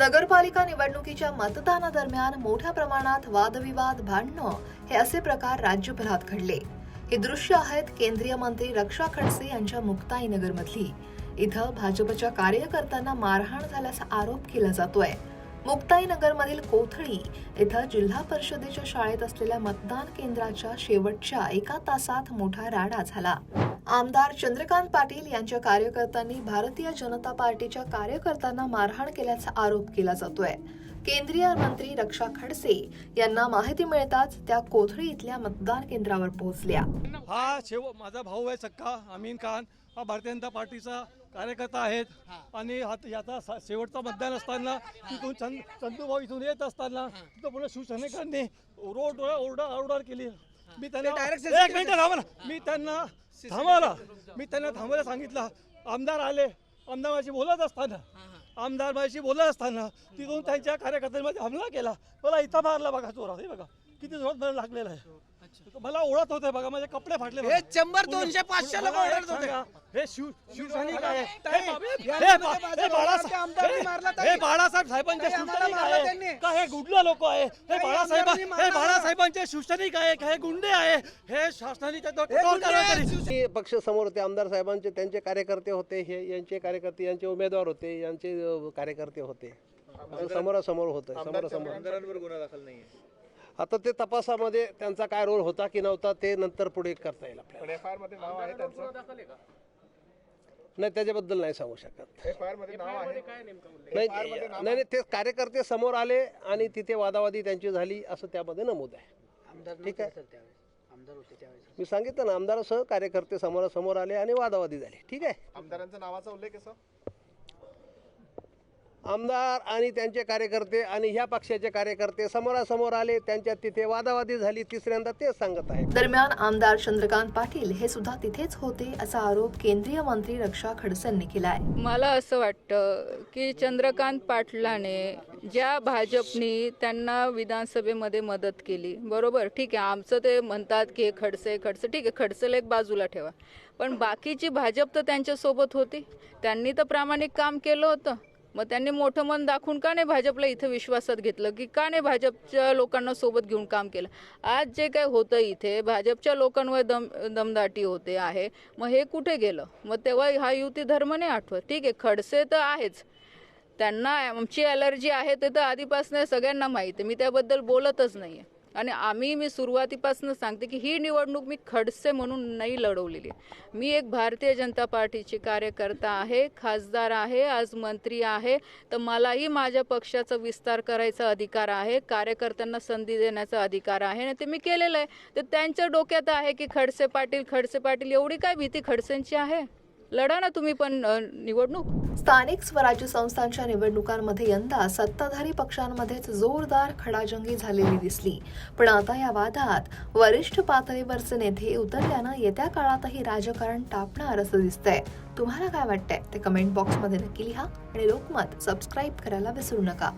नगरपालिका निवडणुकीच्या मतदानादरम्यान मोठ्या प्रमाणात वादविवाद भांडणं हे असे प्रकार राज्यभरात घडले. ही दृश्य आहेत केंद्रीय मंत्री रक्षा खडसे यांच्या मुक्ताईनगरमधली. इथं भाजपच्या कार्यकर्त्यांना मारहाण झाल्याचा आरोप केला जातोय. मुक्ताईनगरमधील कोथळी इथं जिल्हा परिषदेच्या शाळेत असलेल्या मतदान केंद्राच्या शेवटच्या एका तासात मोठा राडा झाला. आमदार चंद्रकांत पाटील यांच्या कार्यकर्त्यांनी भारतीय जनता पार्टीच्या कार्यकर्त्यांना मारहाण केल्याचा आरोप केला जातोय. केंद्रीय मंत्री रक्षा खडसे यांना माहिती मिळताच त्या कोथळी इथल्या मतदान केंद्रावर पोहोचल्या. हा शेव माझा भाऊ आहे सक्का अमीन खान. हा भारतीय जनता पार्टीचा कार्यकर्ता आहेत. आणि याचा शेवटचा मतदान असताना तिथून चंद चंदूभाऊ इथून येत असताना तिथं पुन्हा शिवसैनिकांनी रोड ओरडा ओरडार केली. मी त्यांना एक मिनिट थांबा ना. मी त्यांना थांबवला मी त्यांना थांबायला सांगितलं. आमदार आले. आमदाराशी बोलत असताना. आमदार माझ्याशी बोलत असताना तिथून त्यांच्या कार्यकर्त्यांमध्ये हमला केला. मला इथं मारला बघा चोरा बघा. किती जोरात मला लागलेला आहे. मला ओळख होते बघा माझे कपडे फाटले. हे शंभर, दोनशे, पाचशे लोकं होते. हे शिव शिवसैनिक आहे. हे हे हे बाळासाहेब. हे साहेबांचे शिवसैनिक आहे. का हे गुडला लोक आहे? हे बाळासाहेब हे. बाळासाहेबांचे शिवसैनिक आहे. का हे गुंडे आहे? हे शासनाने पक्ष समोर होते आमदार साहेबांचे त्यांचे कार्यकर्ते होते हे यांचे कार्यकर्ते यांचे उमेदवार होते यांचे कार्यकर्ते होते. समोरासमोर होतं समोरासमोर. आमदारांवर गुन्हा दाखल नाही आता ते तपासामध्ये त्यांचा काय रोल होता की नव्हता ते नंतर पुढे करता येईल आपल्याला. पण एफ आय आरमध्ये नाव आहे त्यांचं. नाही त्याच्याबद्दल नाही सांगू शकत. एफ आय आरमध्ये नाव आहे. नाही नाही नाही, ते कार्यकर्ते समोर आले आणि तिथे वादावादी त्यांची झाली असं त्यामध्ये नमूद आहे. ठीक आहे? मी सांगितलं ना आमदारासह कार्यकर्ते समोरासमोर आले आणि वादावादी झाली. ठीक आहे? आमदारांचा नावाचा उल्लेख आहे सर. आमदार आणि त्यांचे कार्यकर्ते आणि ह्या पक्षाचे कार्यकर्ते समोरासमोर आले त्यांच्यात तिथे वादावादी झाली तिसऱ्यांदा तेच सांगत आहे दरम्यान आमदार चंद्रकांत पाटील हे सुद्धा तिथेच होते असा आरोप केंद्रीय मंत्री रक्षा खडसेंनी केलाय. मला असं वाटतं की चंद्रकांत पाटलाने ज्या भाजपनी त्यांना विधानसभेमध्ये मदत केली बरोबर ठीक आहे आमचं ते म्हणतात की हे खडसे खडसे ठीक आहे खडसेला एक बाजूला ठेवा. पण बाकीची भाजप तर त्यांच्यासोबत होती. त्यांनी तर प्रामाणिक काम केलं होतं. मग त्यांनी मोठं मन दाखवून का नाही भाजपला इथं विश्वासात घेतलं? की का नाही भाजपच्या लोकांना सोबत घेऊन काम केलं? आज जे काय होतं इथे भाजपच्या लोकांवर दम दमदाटी होते आहे. मग हे कुठे गेलं? मग तेव्हा हा युती धर्म नाही आठवत. ठीक आहे खडसे तर आहेच. त्यांना आमची ॲलर्जी आहे ते तर आधीपासून सगळ्यांना माहीत आहे. मी त्याबद्दल बोलतच नाही आहे आणि आम्ही मी सुरुवातीपासून सांगते की ही निवडणूक मी खडसे म्हणून नाही लढवलेली. मी एक भारतीय जनता पार्टीची कार्यकर्ता आहे खासदार आहे आज मंत्री आहे. तर मलाही माझ्या पक्षाचा विस्तार करायचा अधिकार आहे कार्यकर्त्यांना संधी देण्याचा अधिकार आहे. आणि ते मी केलेलं आहे. तर त्यांच्या डोक्यात आहे की खडसे पाटील खडसे पाटील एवढी काय भीती खडसेंची आहे? लढा ना तुम्ही पण निवडणूक. स्थानिक स्वराज्य संस्थांच्या निवडणुकांमध्ये यंदा सत्ताधारी पक्षांमध्येच जोरदार खडाजंगी झालेली दिसली. पण आता या वादात वरिष्ठ पातळीवरचे नेते उतरल्यानं येत्या काळातही राजकारण टापणार असं दिसतंय. तुम्हाला काय वाटतंय? ते कमेंट बॉक्समध्ये नक्की लिहा आणि लोकमत सबस्क्राईब करायला विसरू नका.